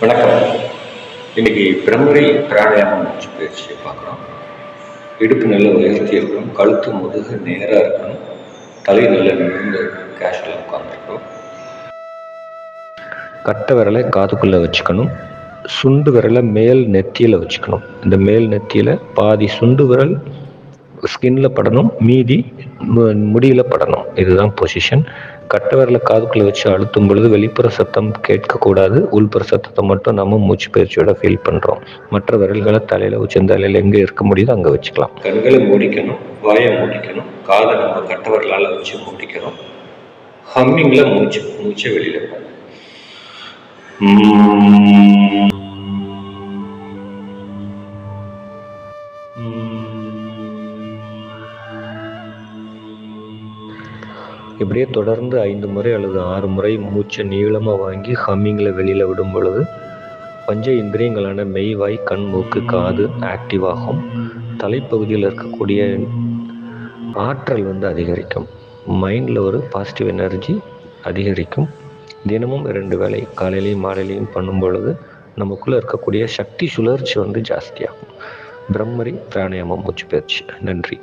வணக்கம். இன்னைக்கு பிரம்மரை பிராணாயாமம் மூச்சு பயிற்சியை பார்க்குறோம். இடுப்பு நல்ல உயர்த்தி இருக்கணும் கழுத்து முதுகு நேராக இருக்கணும் தலை நல்ல நிமிர்ந்து கேஷுவலாக உட்காந்துருக்கணும் கட்டை விரலை காதுக்குள்ளே வச்சுக்கணும். சுண்டு விரலை மேல் நெத்தியில் வச்சுக்கணும். இந்த மேல் நெத்தியில் பாதி சுண்டு விரல் ஸ்கின்ல படணும் மீதி மு- முடியில படணும். இதுதான் பொசிஷன் கட்டை விரலை காதுக்குள்ளே வச்சு அழுத்தும் பொழுது வெளிப்புற சத்தம் கேட்கக்கூடாது உள்புற சத்தத்தை மட்டும் நம்ம மூச்சு பயிற்சியோட ஃபீல் பண்ணுறோம் மற்ற விரல்களை தலையில் உச்சந்தலையில் எங்கே இருக்க முடியுதோ அங்கே வச்சுக்கலாம். கண்களை மூடிக்கணும் வாயை மூடிக்கணும் காதை நம்ம கட்டை விரலால் வச்சு மூடிக்கணும். ஹம்மிங்கில் மூச்சு மூச்சை வெளியில் போகணும் இப்படியே தொடர்ந்து ஐந்து முறை அல்லது ஆறு முறை மூச்சை நீளமாக வாங்கி ஹம்மிங்கில் வெளியில் விடும் பொழுது பஞ்ச இந்திரியங்களான மெய் வாய் கண் மூக்கு காது ஆக்டிவ் ஆகும். தலைப்பகுதியில் இருக்கக்கூடிய ஆற்றல் வந்து அதிகரிக்கும். மைண்டில் ஒரு பாசிட்டிவ் எனர்ஜி அதிகரிக்கும். தினமும் இரண்டு வேளை காலையிலையும் மாலையிலையும் பண்ணும் பொழுது நமக்குள்ளே இருக்கக்கூடிய சக்தி சுழற்சி வந்து ஜாஸ்தியாகும். பிரம்மரி பிராணாயாமம் மூச்சு பயிற்சி நன்றி.